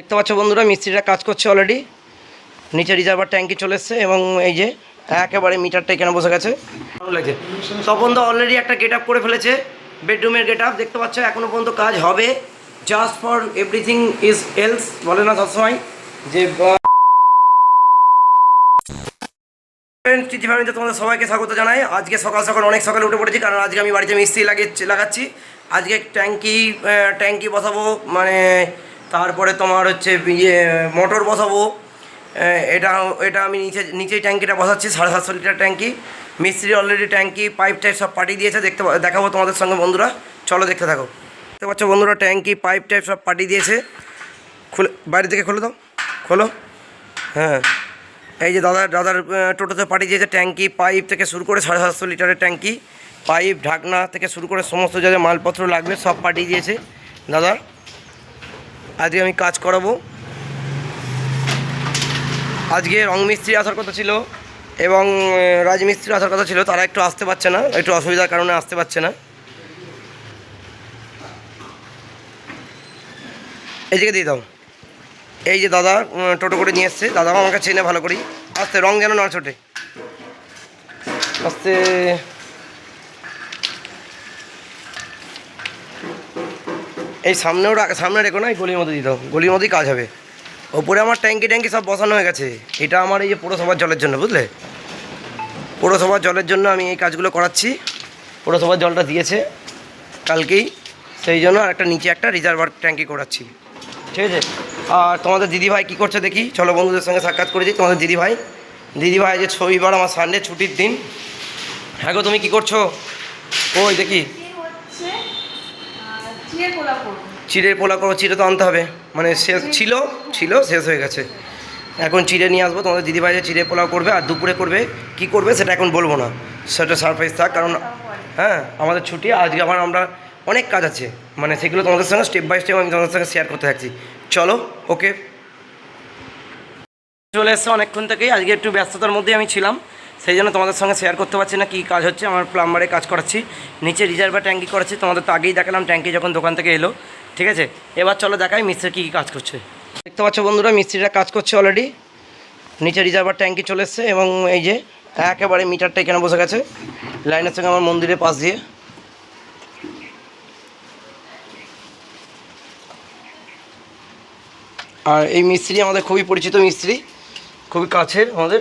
দেখতে পাচ্ছ বন্ধুরা মিস্ত্রিরা কাজ করছে অলরেডি নিচে রিজার্ভার ট্যাঙ্কি চলে এসছে এবং এই যে একেবারে মিটারটা এখানে বসে গেছে। ভালো লাগছে। তপন তো অলরেডি একটা গেট আপ করে ফেলেছে বেডরুমের গেট আপ দেখতে পাচ্ছ এখনও পর্যন্ত কাজ হবে। Just for everything is else বলে না সবসময়। যে ফ্যামিলিতে তোমাদের সবাইকে স্বাগত জানাই। আজকে সকাল সকাল অনেক সকালে উঠে পড়েছি কারণ আজকে আমি বাড়িতে মিস্ত্রি লাগিয়েছি লাগাচ্ছি। আজকে ট্যাঙ্কি ট্যাঙ্কি বসাবো মানে তারপরে তোমার হচ্ছে ইয়ে মোটর বসাবো। এটা এটা আমি নিচে, নিচেই ট্যাঙ্কিটা বসাচ্ছি, সাড়ে সাতশো লিটার ট্যাঙ্কি। মিস্ত্রি অলরেডি ট্যাঙ্কি পাইপ টাইপ সব পাঠিয়ে দিয়েছে, দেখতে দেখাবো তোমাদের সঙ্গে বন্ধুরা। চলো দেখতে থাকো। দেখতে পাচ্ছ বন্ধুরা, ট্যাঙ্কি পাইপ টাইপ সব পাঠিয়ে দিয়েছে। খুলে বাইরে থেকে খোলো দাও। খোলো। হ্যাঁ। এই যে দাদা, দাদার টোটোতে পাঠিয়ে দিয়েছে ট্যাঙ্কি পাইপ থেকে শুরু করে সাড়ে সাতশো লিটারের ট্যাঙ্কি। পাইপ ঢাকনা থেকে শুরু করে সমস্ত যা মালপত্র লাগবে সব পাঠিয়ে দিয়েছে দাদা আজকে আমি কাজ করাবো। আজকে রং মিস্ত্রি আসার কথা ছিল এবং রাজমিস্ত্রি আসার কথা ছিল, তারা একটু আসতে পারছে না, একটু অসুবিধার কারণে আসতে পারছে না। এদিকে দিয়ে দাও। এই যে দাদা টোটো করে নিয়ে এসছে, দাদাও আমাকে চেনে ভালো করেই। আস্তে, রং যেন না ছোটে। আস্তে এই সামনেও সামনে রেখো না, এই গলির মধ্যে দাও। গলির মধ্যেই কাজ হবে। ওপরে আমার ট্যাঙ্কি ট্যাঙ্কি সব বসানো হয়ে গেছে। এটা আমার এই যে পৌরসভার জলের জন্য, বুঝলে? পৌরসভার জলের জন্য আমি এই কাজগুলো করাচ্ছি। পৌরসভার জলটা দিয়েছে কালকেই। সেই জন্য আর একটা নিচে একটা রিজার্ভার ট্যাঙ্কি করাচ্ছি। ঠিক আছে? আর তোমাদের দিদিভাই কী করছে দেখি? চলো বন্ধুদের সঙ্গে সাক্ষাৎ করেছি তোমাদের দিদিভাই। দিদিভাই যে ছবিবার আমার সানডে ছুটির দিন। হ্যাঁ গো, তুমি কী করছ? ওই দেখি। পোলা করব। চিড়ের পোলা করো চিড়ে তো আনতে হবে। মানে শেষ ছিল ছিল শেষ হয়ে গেছে। এখন চিড়ে নিয়ে আসব তোমাদের দিদিভাই যে চিড়ে পোলাও করবে আর দুপুরে করবে কি করবে সেটা এখন বলব না। সেটা সারপ্রাইজ থাক কারণ হ্যাঁ আমাদের ছুটি আজকে আবার আমরা অনেক কাজ আছে। মানে সেগুলো তোমাদের সঙ্গে স্টেপ বাই স্টেপ আমি তোমাদের সঙ্গে শেয়ার করতে থাকছি। চলো ওকে চলে এসছে অনেকক্ষণ থেকেই আজকে একটু ব্যস্ততার মধ্যেই আমি ছিলাম। সেই জন্য তোমাদের সঙ্গে শেয়ার করতে পারছি না কী কাজ হচ্ছে। আমার প্লাম্বারে কাজ করাচ্ছি। নিচে রিজার্ভার ট্যাঙ্কি করাচ্ছি। তোমাদের তো আগেই দেখালাম, ট্যাঙ্কি যখন দোকান থেকে এলো। ঠিক আছে? এবার চলো দেখাই মিস্ত্রি কী কী কাজ করছে। দেখতে পাচ্ছ বন্ধুরা, মিস্ত্রিরা কাজ করছে অলরেডি নিচে রিজার্ভার ট্যাঙ্কি চলে এসছে এবং এই যে একেবারে মিটারটা এখানে বসে গেছে। লাইনের সঙ্গে আমার মন্দিরের পাশ দিয়ে। আর এই মিস্ত্রি আমাদের খুবই পরিচিত মিস্ত্রি। খুবই কাছের আমাদের।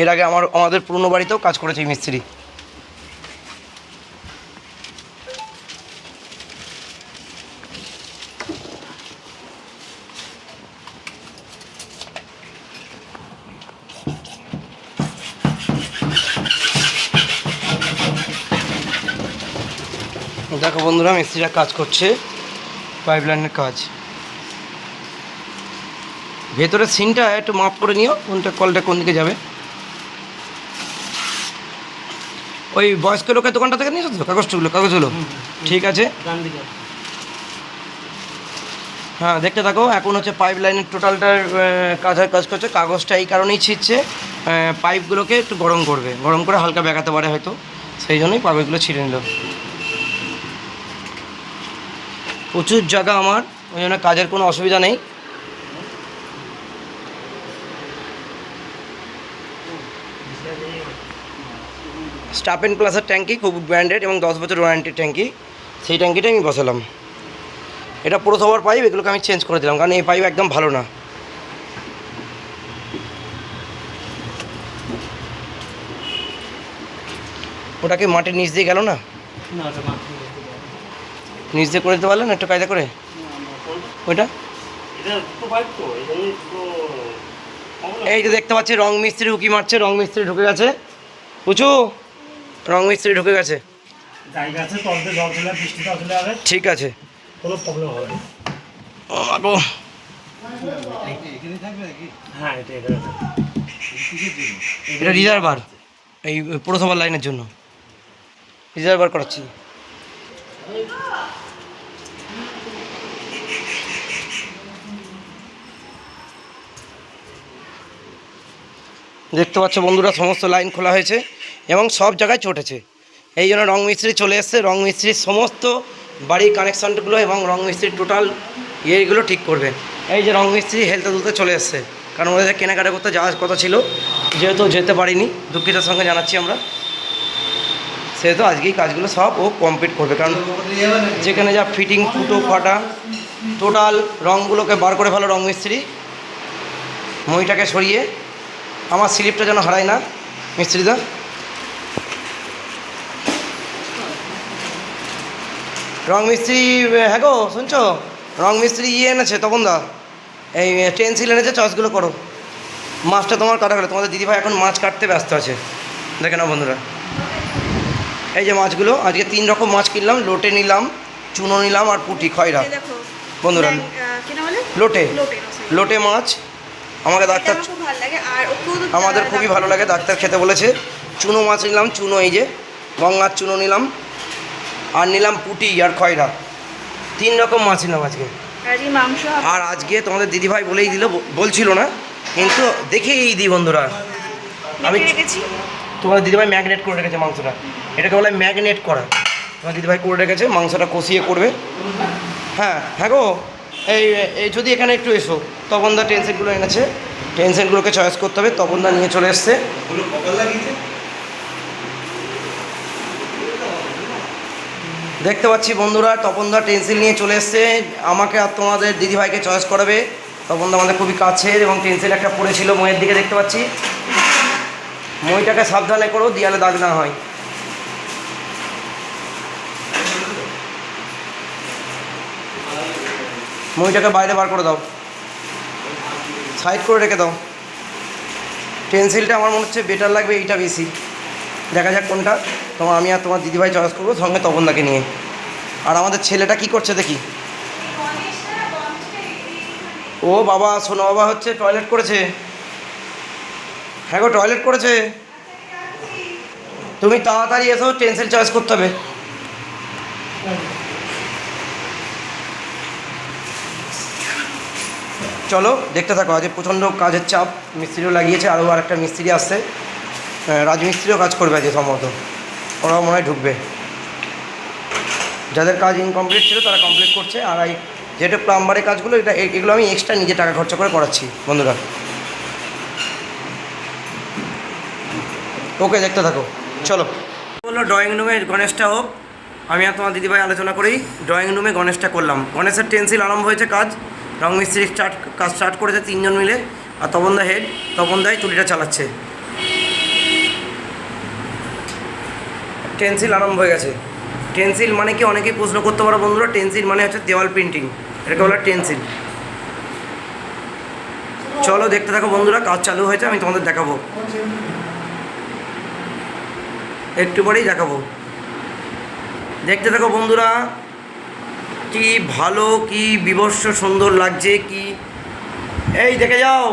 এর আগে আমার, আমাদের পুরনো বাড়িতেও কাজ করেছে মিস্ত্রি। দেখো বন্ধুরা, মিস্ত্রিরা কাজ করছে পাইপ লাইনের কাজ। ভেতরের সিনটা একটু মাপ করে নিও, কোনটা কলটা কোন দিকে যাবে। ওই বয়স্ক লোকের দোকানটা থেকে নিয়েছো তো কাগজগুলো কাগজগুলো? ঠিক আছে। হ্যাঁ দেখতে থাকো এখন হচ্ছে পাইপ লাইনের টোটালটার কাজ কাজ করছে। কাগজটা এই কারণেই আহ, পাইপগুলোকে একটু গরম করবে। গরম করে হালকা বেঁকাতে পারে হয়তো। সেই জন্যই পাইপগুলো ছিঁড়ে নিল। প্রচুর জায়গা আমার। ওই জন্য কাজের কোনো অসুবিধা নেই। স্টাপ অ্যান্ড প্লাসের ট্যাঙ্কি খুব ব্র্যান্ডেড এবং দশ বছর ওয়ারেন্টির ট্যাঙ্কি। সেই ট্যাঙ্কিটা আমি বসালাম। এটা পুরসভার পাইপ এগুলোকে আমি চেঞ্জ করে দিলাম কারণ এই পাইপ একদম ভালো না। ওটাকে মাটির নিচ দিয়ে গেল না? নিচ দিয়ে করে দিতে পারলেন একটু কায়দা করে? ওইটা? এই যে দেখতে পাচ্ছি রং মিস্ত্রি উকি মারছে রং মিস্ত্রি ঢুকে গেছে। উঁচু। রং মিস্ত্রি ঢুকে গেছে। ঠিক আছে। কোনো প্রবলেম হবে না। ও হ্যাঁ এটা আছে। এটা রিজার্ভার এই পুরসভার লাইনের জন্য। রিজার্ভার করাচ্ছি। দেখতে পাচ্ছ বন্ধুরা সমস্ত লাইন খোলা হয়েছে। এবং সব জায়গায় চটেছে। এই জন্য রং মিস্ত্রি চলে এসছে। রং মিস্ত্রির সমস্ত বাড়ির কানেকশানগুলো এবং রং মিস্ত্রির টোটাল ইয়েগুলো ঠিক করবে। এই যে রং মিস্ত্রি হেলতে দুলতে চলে এসছে। কারণ ওদের কেনাকাটা করতে যাওয়ার কথা ছিল। যেহেতু যেতে পারিনি, দুঃখিতার সঙ্গে জানাচ্ছি আমরা। সেহেতু আজকেই কাজগুলো সব ও কমপ্লিট করবে। কারণ যেখানে যা ফিটিং ফুটো, ফাটা টোটাল রঙগুলোকে বার করে ফেলো রং মিস্ত্রি। মইটাকে সরিয়ে। আমার স্লিপটা যেন হারায় না, মিস্ত্রিদা। রং মিস্ত্রি হ্যাঁ গো শুনছো? রং মিস্ত্রি ইয়ে এনেছে তখন দা এই টেন্সিল এনেছে চয়েসগুলো করো। মাছটা তোমার কাটা গেলো তোমাদের দিদিভাই এখন মাছ কাটতে ব্যস্ত আছে। দেখে নাও বন্ধুরা। এই যে মাছগুলো আজকে তিন রকম মাছ কিনলাম লোটে নিলাম চুনো নিলাম আর পুঁটি খয়রা। বন্ধুরা। লোটে। লোটে মাছ। আমাকে ডাক্তার আমাদের খুবই ভালো লাগে ডাক্তার খেতে বলেছে। চুনো মাছ নিলাম চুনো এই যে গঙ্গার চুনো নিলাম। আর নিলাম পুটি আর খয়রা। তিন রকম মাছ নিলাম আজকে। আর এই আজকে তোমাদের দিদিভাই বলেই দিল বলছিল না কিন্তু দেখেই দিই বন্ধুরা। আমি তোমাদের দিদিভাই ম্যাগনেট করে রেখেছে মাংসটা। এটাকে বলে ম্যাগনেট করা। তোমার দিদিভাই করে রেখেছে মাংসটা কষিয়ে করবে। হ্যাঁ হ্যাঁ গো এই এই যদি এখানে একটু এসো। তপন দা টেনসেটগুলো এনেছে। টেনশনগুলোকে চয়েস করতে হবে তপন দা নিয়ে চলে এসছে। দেখতে পাচ্ছি বন্ধুরা, তপনদা টেন্সিল নিয়ে চলে এসছে। আমাকে আর তোমাদের দিদিভাইকে চয়েস করাবে। তপনদা আমাদের খুবই কাছের এবং টেন্সিল একটা পড়েছিল ময়ের দিকে দেখতে পাচ্ছি। মইটাকে সাবধানে করো, দিয়ালে দাগ না হয়। মইটাকে বাইরে বার করে দাও। সাইড করে রেখে দাও। পেন্সিলটা আমার মনে হচ্ছে বেটার লাগবে, এইটা বেশি। দেখা যাক কোনটা। তোমার আমি আর তোমার দিদিভাই চয়েস করব সঙ্গে তপনদাকে নিয়ে। আর আমাদের ছেলেটা কি করছে দেখি। ও বাবা শোনো বাবা হচ্ছে টয়লেট করেছে। হ্যাঁ গো, টয়লেট করেছে। তুমি তাড়াতাড়ি এসো, টেন্সিল চয়েস করতে হবে। চলো, দেখতে থাকো, আজ প্রচণ্ড কাজের চাপ, মিস্ত্রিও লাগিয়েছে, আরও আর একটা মিস্ত্রি আসছে। রাজমিস্ত্রিও কাজ করবে আজকে সম্ভবত। ওরাও মনে হয় ঢুকবে। যাদের কাজ ইনকমপ্লিট ছিল তারা কমপ্লিট করছে, আর এই যেটা প্লাম্বারের কাজগুলো, এটা এগুলো আমি এক্সট্রা নিজে টাকা খরচা করে করাচ্ছি, বন্ধুরা। ওকে, দেখতে থাকো। চলো। বলল ড্রয়িং রুমে গণেশটা হোক। আমি আর তোমার দিদিভাই আলোচনা করেই ড্রয়িং রুমে গণেশটা করলাম। গণেশের টেন্সিল আরম্ভ হয়েছে কাজ। রং মিস্ত্রি স্টার্ট কাজ স্টার্ট করেছে তিনজন মিলে। আর তপনদা হেড তপনদাই তুলিটা চালাচ্ছে। টেন্সিল আরম্ভ হয়ে গেছে। টেন্সিল মানে কি? অনেকেই প্রশ্ন করতে পারো বন্ধুরা। টেন্সিল মানে হচ্ছে দেওয়াল প্রিন্টিং এটাকে বলা টেন্সিল। চলো দেখতে থাকো বন্ধুরা, কাজ চালু হয়েছে, আমি তোমাদের দেখাবো। একটু পরেই দেখাবো। দেখতে থাকো বন্ধুরা, কি ভালো, কি বিভৎস সুন্দর লাগছে, কি এই দেখে যাও।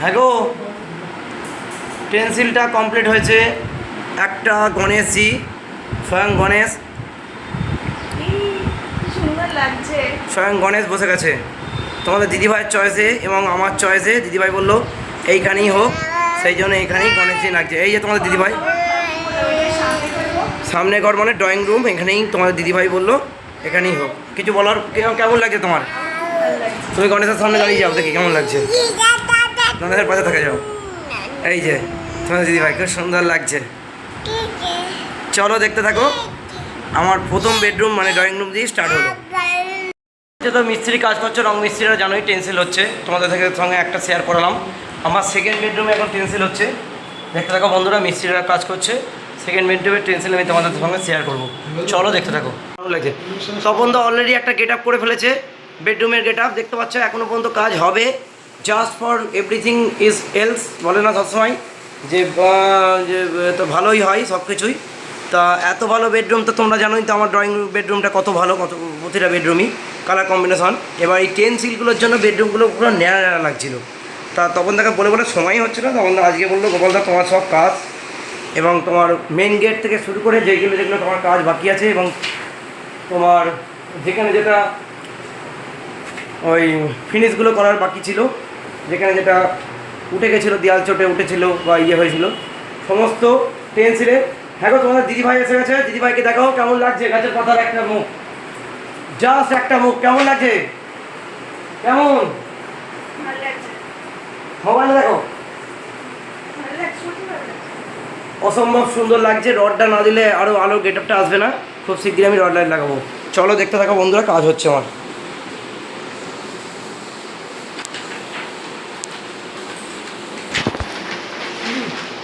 হ্যাঁ গো। পেন্সিলটা কমপ্লিট হয়েছে। একটা গণেশজি, স্বয়ং গণেশ। স্বয়ং গণেশ বসে গেছে। তোমাদের দিদিভাইয়ের চয়েসে এবং আমার চয়েসে দিদিভাই বলল, এইখানেই হোক। সেই জন্য এইখানেই গণেশজি লাগছে এই যে তোমাদের দিদিভাই। সামনে ঘর মানে ড্রয়িং রুম, এখানেই তোমাদের দিদিভাই বলল, এখানেই হোক। কিছু বলার কেমন লাগছে তোমার? তুমি গণেশের সামনে দাঁড়িয়ে যাও, দেখি কেমন লাগছে। গণেশের পাশে থাকে, যাও। এই যে, তোমাদের দিদিভাই, খুব সুন্দর লাগছে। চলো দেখতে থাকো। আমার প্রথম বেডরুম মানে ড্রয়িং রুম দিয়ে স্টার্ট হলো। তো মিস্ত্রি কাজ করছে, রং মিস্ত্রিরা জানোই টেন্সিল হচ্ছে। তোমাদের থেকে সঙ্গে একটা শেয়ার করালাম। আমার সেকেন্ড বেডরুমে এখন টেন্সিল হচ্ছে। দেখতে থাকো বন্ধুরা, মিস্ত্রিরা কাজ করছে। সেকেন্ড বেডরুমে টেন্সিল আমি তোমাদের সঙ্গে শেয়ার করব। চলো দেখতে থাকো। ভালো লাগছে? তপন তো অলরেডি একটা গেট আপ করে ফেলেছে। বেডরুমের গেট আপ দেখতে পাচ্ছ এখনও পর্যন্ত কাজ হবে। Just for everything is else বলে না সবসময়। যে তো ভালোই হয় সব কিছুই তা, এত ভালো বেডরুম তো তোমরা জানোই তো আমার ড্রয়িং বেডরুমটা কত ভালো, কত প্রতিটা বেডরুমই কালার কম্বিনেশন এবার এই টেন সিলগুলোর জন্য বেডরুমগুলো পুরো ন্যাড়া ন্যাড়া লাগছিল। তা তখন তাকে বলে বলে সময় হচ্ছে না তখন আজকে বলল গোপালদা তোমার সব কাজ এবং তোমার মেন গেট থেকে শুরু করে যেগুলো যেগুলো তোমার কাজ বাকি আছে এবং তোমার যেখানে যেটা ওই ফিনিশগুলো করার বাকি ছিল, যেখানে যেটা উঠে গেছিল দেয়াল চটে উঠেছিল বা ইয়ে হয়েছিল। সমস্ত টেন্সিলে হ্যাঁ গো তোমাদের দিদিভাই এসে গেছে দিদিভাইকে দেখাও কেমন লাগছে গাছের পাতার একটা মুখ। জাস্ট একটা মুখ কেমন লাগছে? কেমন? মোবাইলে দেখো। অসম্ভব সুন্দর লাগছে রডটা না দিলে আরও আলো গেটআপটা আসবে না। খুব শীঘ্রই আমি রড লাইট লাগাবো। চলো দেখতে থাকো বন্ধুরা কাজ হচ্ছে আমার।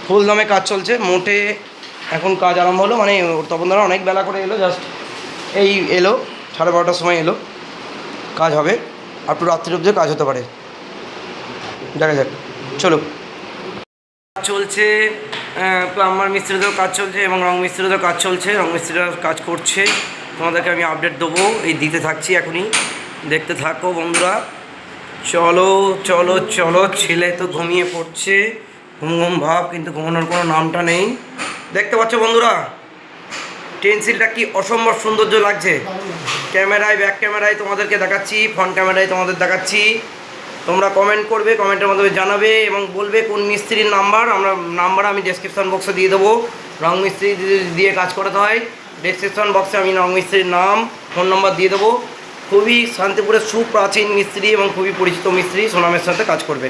ফুল দামে কাজ চলছে, মোটে এখন কাজ আরম্ভ হলো মানে তপন দ্বারা অনেক বেলা করে এলো জাস্ট এই এলো, সাড়ে বারোটার সময় এলো, কাজ হবে আর একটু রাত্রির অবধি কাজ হতে পারে। দেখা যাক, চলো। চলছে প্লাম্বার মিস্ত্রিদেরও কাজ চলছে এবং রং মিস্ত্রিদেরও কাজ চলছে, রং মিস্ত্রিরা কাজ করছে, তোমাদেরকে আমি আপডেট দেবো, এই দিতে থাকছি এখনই, দেখতে থাকো বন্ধুরা। চলো চলো চলো, ছেলে তো ঘুমিয়ে পড়ছে। ঘুম ঘুম ভাব, কিন্তু ঘুমানোর কোনো নামটা নেই। দেখতে পাচ্ছ বন্ধুরা, টেন্সিলটা কি অসম্ভব সৌন্দর্য লাগছে। ক্যামেরায়, ব্যাক ক্যামেরায় তোমাদেরকে দেখাচ্ছি, ফ্রন্ট ক্যামেরায় তোমাদের দেখাচ্ছি। তোমরা কমেন্ট করবে কমেন্টের মাধ্যমে জানাবে এবং বলবে কোন মিস্ত্রির নাম্বার। আমরা নাম্বার আমি ডেসক্রিপশন বক্সে দিয়ে দেবো। রং মিস্ত্রি দিয়ে কাজ করাতে হয়। ডেসক্রিপশন বক্সে আমি রং মিস্ত্রির নাম ফোন নাম্বার দিয়ে দেবো। খুবই শান্তিপুরের সুপ্রাচীন মিস্ত্রি এবং খুবই পরিচিত মিস্ত্রি, সোনামের সাথে কাজ করবে।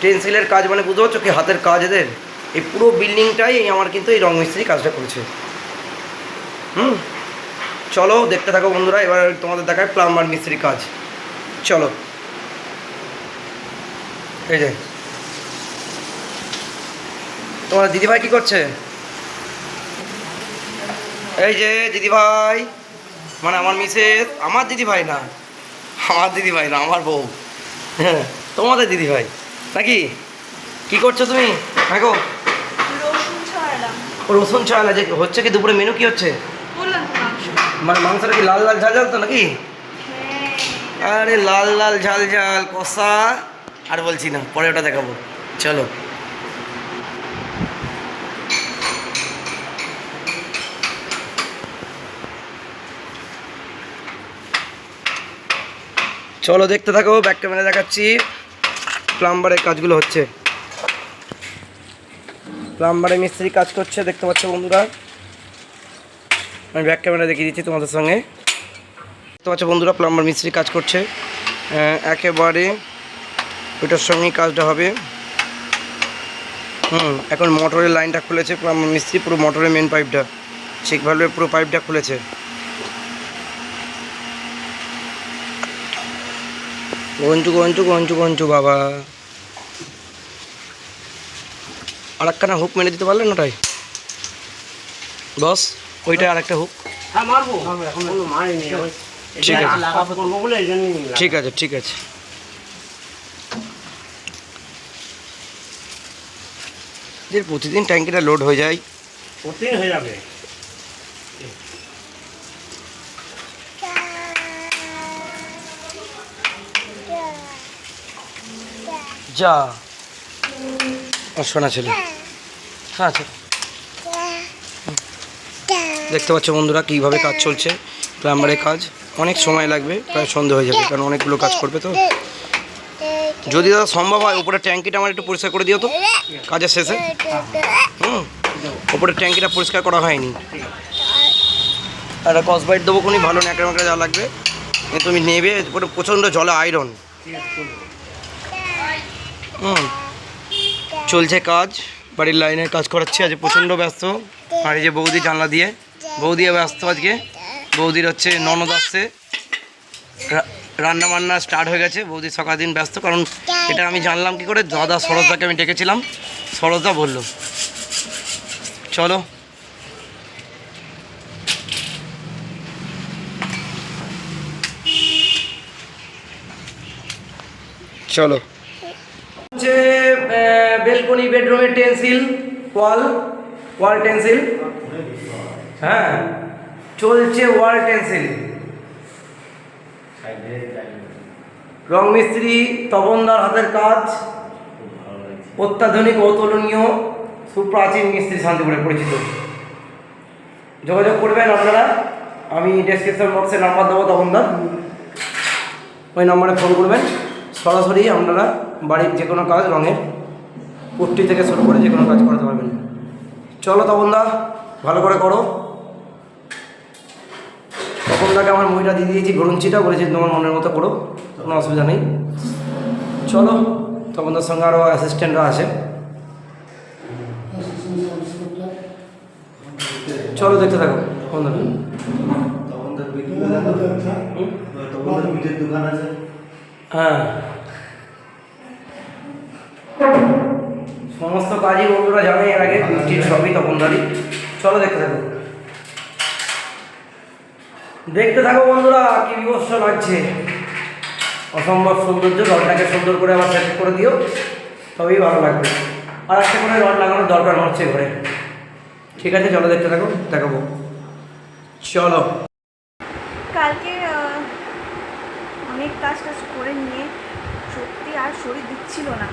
টেন্সিলের কাজ মানে বুঝতে পারছ কি হাতের কাজ এদের? এই পুরো বিল্ডিংটাই এই আমার কিন্তু এই রং মিস্ত্রি কাজটা করেছে। হুম? চলো, দেখতে থাকো বন্ধুরা, এবার তোমাদের দেখায় প্লাম্বার মিস্ত্রি কাজ। চলো। এই যে। তোমার দিদিভাই কি করছে? এই যে, দিদিভাই। মানে আমার মিসেস, আমার দিদিভাই না। আমার দিদিভাই না, আমার বউ। হ্যাঁ তোমাদের দিদিভাই। নাকি? কি করছ তুমি? গো রসুন ও যে হচ্ছে কি দুপুরে মেনু কি হচ্ছে? মানে মাংসটা কি লাল লাল ঝাল ঝাল তো নাকি? হ্যাঁ। আরে লাল লাল ঝাল ঝাল কষা। আর বলছি না পরে ওটা দেখাবো। চলো। চলো দেখতে থাকো ব্যাক ক্যামেরা দেখাচ্ছি। প্লাম্বারের কাজগুলো হচ্ছে। প্লাম্বারে মিস্ত্রি কাজ করছে, দেখতে পাচ্ছ বন্ধুরা। আমি ব্যাক ক্যামেরা দেখিয়ে দিচ্ছি তোমাদের সঙ্গে। দেখতে পাচ্ছ বন্ধুরা, প্লাম্বার মিস্ত্রি কাজ করছে। একেবারে ওইটার সঙ্গেই কাজটা হবে। হুম, এখন মোটরের লাইনটা খুলেছে প্লাম্বার মিস্ত্রি, পুরো মোটরের মেন পাইপটা ঠিকভাবে পুরো পাইপটা খুলেছে। গঞ্চু গঞ্জু গঞ্চু গঞ্চু বাবা। আর একখানা হুক মেরে দিতে পারলেন ওটাই? বস ওইটা আর একটা হুক। হ্যাঁ মারবো। এখন কোনো মারিনি আমি ঠিক আছে। ঠিক আছে ঠিক আছে। প্রতিদিন ট্যাঙ্কিটা লোড হয়ে যায়। প্রতিদিন হয়ে যাবে। যা। শোনা ছিল। হ্যাঁ ছেলে। দেখতে পাচ্ছ বন্ধুরা কীভাবে কাজ চলছে। প্লাম্বারের কাজ। অনেক সময় লাগবে প্রায় সন্ধে হয়ে যাবে কারণ অনেকগুলো কাজ করবে তো। যদি দাদা সম্ভব হয় উপরে ট্যাঙ্কিটা আমার একটু পরিষ্কার করে দিও তো। কাজের শেষে। হুম। উপরে ট্যাঙ্কিটা পরিষ্কার করা হয়নি। একটা কসবাইট দেবো কোনি ভালো ন্যাকড়া ম্যাকড়া যা লাগবে। তুমি নেবে প্রচণ্ড জলে আয়রন ঠিক আছে চলবে। হুম চলছে কাজ, বাড়ির লাইনের কাজ করাচ্ছি, আজ প্রচণ্ড ব্যস্ত। আর যে বৌদি জানলা দিয়ে বৌদিও ব্যস্ত আজকে। বৌদির হচ্ছে ননদ আসছে। রান্না বান্না স্টার্ট হয়ে গেছে, বৌদি সকাল দিন ব্যস্ত, কারণ এটা আমি জানলাম কি করে, দাদা সরোজদাকে আমি ডেকেছিলাম। সরোজদা বলল, চলো। চলো। বেলকনি বেডরুমের টেন্সিল, ওয়াল ওয়াল টেন্সিল। হ্যাঁ চলছে ওয়াল টেন্সিল। রং মিস্ত্রি, তপনদার হাতের কাজ, অত্যাধুনিক অতুলনীয়, সুপ্রাচীন মিস্ত্রি শান্তিপুরে পরিচিত। যোগাযোগ করবেন আপনারা। আমি ডেসক্রিপশন বক্সে নাম্বার দেবো তপনদার। ওই নম্বরে ফোন করবেন। সরাসরি আপনারা বাড়ির যে কোনো কাজ রঙের পুট্টি থেকে শুরু করে যে কোনো কাজ করতে পারবেন। চলো তপনদা ভালো করে করো। তপনদা ওনাকে আমার মুড়িটা দিয়ে দিয়েছি ঘুরুঞ্চিটা বলেছি তোমার মনের মতো করো কোনো অসুবিধা নেই। চলো তোমাদের সঙ্গে আরও অ্যাসিস্ট্যান্টরা আছে। চলো দেখতে থাকো বন্ধুরা। তখন তো বিক্রি করে দেবো। তখন তো পিঠের দোকান আছে? হ্যাঁ। সমস্ত কাজই বন্ধুরা জানে এর আগে বৃষ্টির সবই তপনদারি চলো দেখতে থাকো। দেখতে থাকো বন্ধুরা কি বিভৎস লাগছে। অসম্ভব সৌন্দর্য রডটাকে সুন্দর করে আবার সেট করে দিও তবেই ভালো লাগবে। আর একটা করে রড লাগানোর দরকার হচ্ছে ঘরে। ঠিক আছে চলো দেখতে থাকো দেখাবো। চলো। কালকে অনেক কাজ টাজ করে নিয়ে সত্যি আর শরীর দিচ্ছিল না।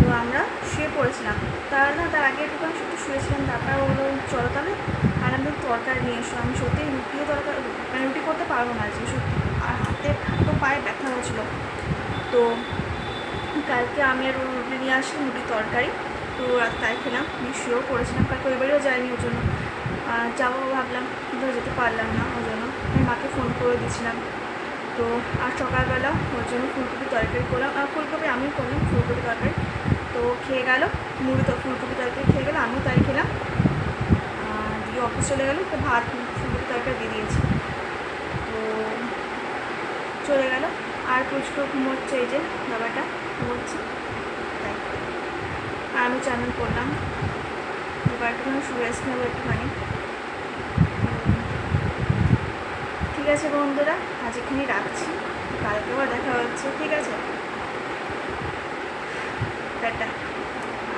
তো আমরা শুয়ে পড়েছিলাম। তার না, তার আগে একটু সত্যি শুয়েছিলাম, তারপর ওগুলো চলো তাহলে আর আমি তরকারি নিয়ে এসো। আমি সত্যি রুটিও তরকারি মানে রুটি করতে পারব না আজকে, সত্যি। আর হাতে তো পায়ে ব্যথা হয়েছিল। তো কালকে আমি আর রুটি নিয়ে আসলাম রুটি তরকারি। তো রাত তাই খেলাম, আমি শুয়েও পড়েছিলাম। কালকে ওই বাড়িও যাইনি ওর জন্য। যাব ভাবলাম কিন্তু যেতে পারলাম না ওই জন্য। আমি মাকে ফোন করে দিয়েছিলাম। তো আর সকালবেলা ওর জন্য ফুলকপি তরকারি করলাম। আর ফুলকপি আমি করলাম, ফুলকপি তরকারি। তো খেয়ে গেল, মুড়ি তো ফুলকপি তরকারি খেয়ে গেলো, আমিও তাই খেলাম। দিয়ে অফিস চলে গেলো, তো ভাত, ফুলকপি তরকারি দিয়ে দিয়েছি। তো চলে গেল। আর পুচকো ঘুমোচ্ছে এই যে, বাবাটা ঘুমোচ্ছে। তাই। আর আমি চান করলাম। এবার একটুখানি রেস্ট নেব একটুখানি উম, ঠিক আছে বন্ধুরা, আজ এখানে রাখছি। কালকে আবার দেখা হচ্ছে, ঠিক আছে? টাটা।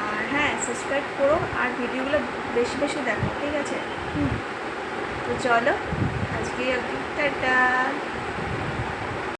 আর হ্যাঁ সাবস্ক্রাইব করো আর ভিডিওগুলো বেশি বেশি দেখো, ঠিক আছে? হুম। তো চলো আজকে অবধি টাটা।